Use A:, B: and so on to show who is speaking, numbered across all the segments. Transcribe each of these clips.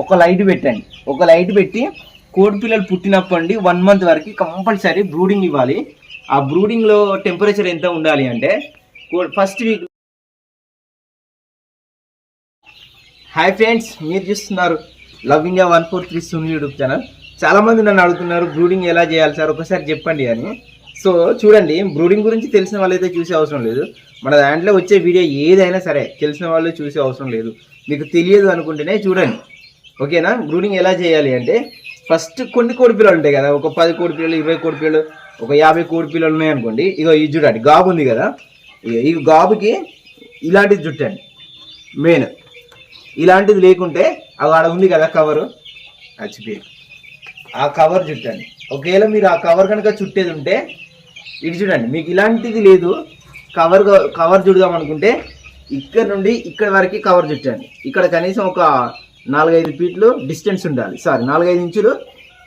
A: ఒక లైట్ పెట్టండి. ఒక లైట్ పెట్టి కోడి పిల్లలు పుట్టినప్పటి వన్ మంత్ వరకు కంపల్సరీ బ్రూడింగ్ ఇవ్వాలి. ఆ బ్రూడింగ్లో టెంపరేచర్ ఎంత ఉండాలి అంటే ఫస్ట్ వీక్ హాయ్ ఫ్రెండ్స్ మీరు చూస్తున్నారు love India one four three Sunil YouTube channel. చాలామంది నన్ను అడుగుతున్నారు బ్రూడింగ్ ఎలా చేయాలి సార్? ఒకసారి చెప్పండి అని. సో చూడండి బ్రూడింగ్ గురించి తెలిసిన వాళ్ళైతే చూసే అవసరం లేదు. మన దాంట్లో వచ్చే వీడియో ఏదైనా సరే తెలిసిన వాళ్ళు చూసే అవసరం లేదు. మీకు తెలియదు అనుకుంటేనే చూడండి. ఓకేనా? బ్రూడింగ్ ఎలా చేయాలి అంటే ఫస్ట్ కొన్ని కోడి పిల్లలు ఉంటాయి కదా ఒక పది కోడి పిల్లలు ఇరవై కోడి పిల్లలు ఒక యాభై కోడి పిల్లలు ఉన్నాయి అనుకోండి ఇగో ఈ చూడండి గాబు ఉంది కదా ఇగో ఈ గాబుకి ఇలాంటిది చుట్టండి మెయిన్. ఇలాంటిది లేకుంటే అవి ఆడ ఉంది కదా కవరు చచ్చిపోయి ఆ కవర్ చుట్టండి ఒకవేళ మీరు ఆ కవర్ కనుక చుట్టేది ఉంటే ఇటు చూడండి మీకు ఇలాంటిది లేదు కవర్ కవర్ చుడదాం అనుకుంటే ఇక్కడ నుండి ఇక్కడ వరకు కవర్ చుట్టండి ఇక్కడ కనీసం ఒక నాలుగైదు ఫీట్లు డిస్టెన్స్ ఉండాలి. సారీ నాలుగైదు ఇంచులు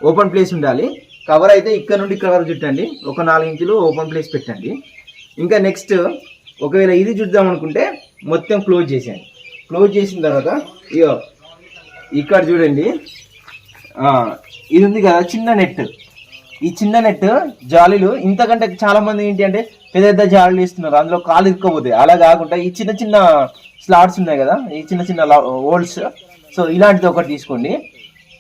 A: ఓపెన్ ప్లేస్ ఉండాలి. కవర్ అయితే ఇక్కడ నుండి ఇక్కడ వరకు చుట్టండి. ఒక నాలుగు ఇంచులు ఓపెన్ ప్లేస్ పెట్టండి. ఇంకా నెక్స్ట్ ఒకవేళ ఇది చూద్దాం అనుకుంటే మొత్తం క్లోజ్ చేసేయండి. క్లోజ్ చేసిన తర్వాత ఇయో ఇక్కడ చూడండి. ఇది ఉంది కదా చిన్న నెట్. ఈ చిన్న నెట్ జాలీలు ఇంతకంటే చాలామంది ఏంటి అంటే పెద్ద పెద్ద జాలీలు ఇస్తున్నారు అందులో కాలు ఇరుక్కోపోతాయి అలా కాకుండా ఈ చిన్న చిన్న స్లాట్స్ ఉన్నాయి కదా. ఈ చిన్న చిన్న హోల్స్ సో ఇలాంటిది ఒకటి తీసుకోండి.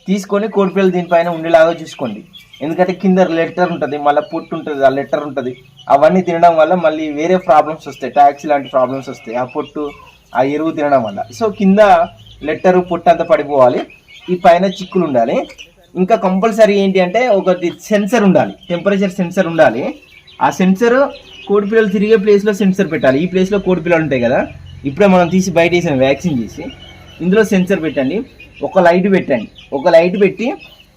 A: తీసుకొని కోడిపిల్లలు దీనిపైన ఉండేలాగా చూసుకోండి. ఎందుకంటే కింద లెటర్ ఉంటుంది మళ్ళీ పుట్టు ఉంటుంది ఆ లెటర్ ఉంటుంది. అవన్నీ తినడం వల్ల మళ్ళీ వేరే ప్రాబ్లమ్స్ వస్తాయి ట్యాక్స్ లాంటి ప్రాబ్లమ్స్ వస్తాయి. ఆ పొట్టు ఆ ఎరువు తినడం వల్ల. సో కింద లెటర్ పొట్టు అంతా పడిపోవాలి. ఈ పైన చిక్కులు ఉండాలి. ఇంకా కంపల్సరీ ఏంటి అంటే ఒకటి సెన్సర్ ఉండాలి. టెంపరేచర్ సెన్సర్ ఉండాలి. ఆ సెన్సర్ కోడిపిల్లలు తిరిగే ప్లేస్లో సెన్సర్ పెట్టాలి. ఈ ప్లేస్లో కోడిపిల్లలు ఉంటాయి కదా. ఇప్పుడే మనం తీసి బయట వేసిన వ్యాక్సిన్ చేసి ఇందులో సెన్సర్ పెట్టండి. ఒక లైట్ పెట్టండి. ఒక లైట్ పెట్టి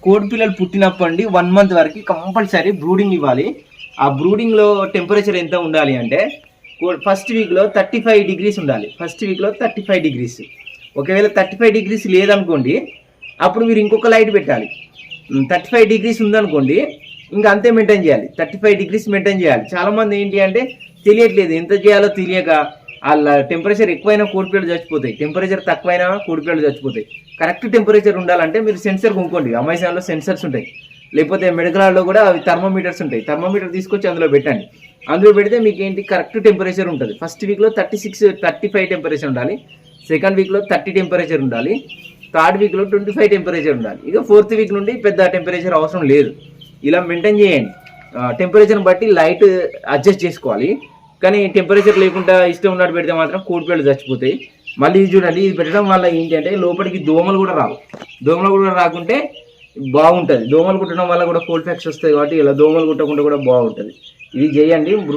A: కోడి పిల్లలు పుట్టినప్పటి వన్ మంత్ వరకు కంపల్సరీ బ్రూడింగ్ ఇవ్వాలి. ఆ బ్రూడింగ్లో టెంపరేచర్ ఎంత ఉండాలి అంటే ఫస్ట్ వీక్లో థర్టీ ఫైవ్ డిగ్రీస్ ఉండాలి. ఫస్ట్ వీక్లో థర్టీ ఫైవ్ డిగ్రీస్ ఒకవేళ థర్టీ ఫైవ్ డిగ్రీస్ లేదనుకోండి అప్పుడు మీరు ఇంకొక లైట్ పెట్టాలి. థర్టీ ఫైవ్ డిగ్రీస్ ఉందనుకోండి ఇంకా అంతే మెయింటైన్ చేయాలి. థర్టీ ఫైవ్ డిగ్రీస్ మెయింటైన్ చేయాలి. చాలామంది ఏంటి అంటే తెలియట్లేదు. ఎంత చేయాలో తెలియక వాళ్ళ టెంపరేచర్ ఎక్కువైనా కోడిపిల్లలు చచ్చిపోతాయి. టెంపరేచర్ తక్కువైనా కోడిపిల్లలు చచ్చిపోతాయి. కరెక్ట్ టెంపరేచర్ ఉండాలంటే మీరు సెన్సర్ కొనుక్కోండి. అమెజాన్లో సెన్సర్స్ ఉంటాయి. లేకపోతే మెడికల్లో కూడా అవి థర్మోమీటర్స్ ఉంటాయి. థర్మోమీటర్ తీసుకొచ్చి అందులో పెట్టండి. అందులో పెడితే మీకు ఏంటి కరెక్ట్ టెంపరేచర్ ఉంటుంది. ఫస్ట్ వీక్లో thirty six thirty five temperature ఉండాలి సెకండ్ వీక్లో థర్టీ టెంపరేచర్ ఉండాలి. థర్డ్ వీక్లో ట్వంటీ ఫైవ్ టెంపరేచర్ ఉండాలి. ఇక ఫోర్త్ వీక్ నుండి పెద్ద టెంపరేచర్ అవసరం లేదు. ఇలా మెయింటైన్ చేయండి. టెంపరేచర్ని బట్టి లైట్ అడ్జస్ట్ చేసుకోవాలి. కానీ టెంపరేచర్ లేకుండా ఇష్టం ఉన్నట్టు పెడితే మాత్రం కోడిపిల్లలు చచ్చిపోతాయి. మళ్ళీ ఇది చూడండి ఇది పెట్టడం వల్ల ఏంటి అంటే లోపలికి దోమలు కూడా రావు. దోమలు కూడా రాకుంటే బాగుంటుంది. దోమలు కుట్టడం వల్ల కూడా కోల్డ్ ఫ్యాక్స్ వస్తాయి కాబట్టి ఇలా దోమలు కుట్టకుండా కూడా బాగుంటుంది. ఇది చేయండి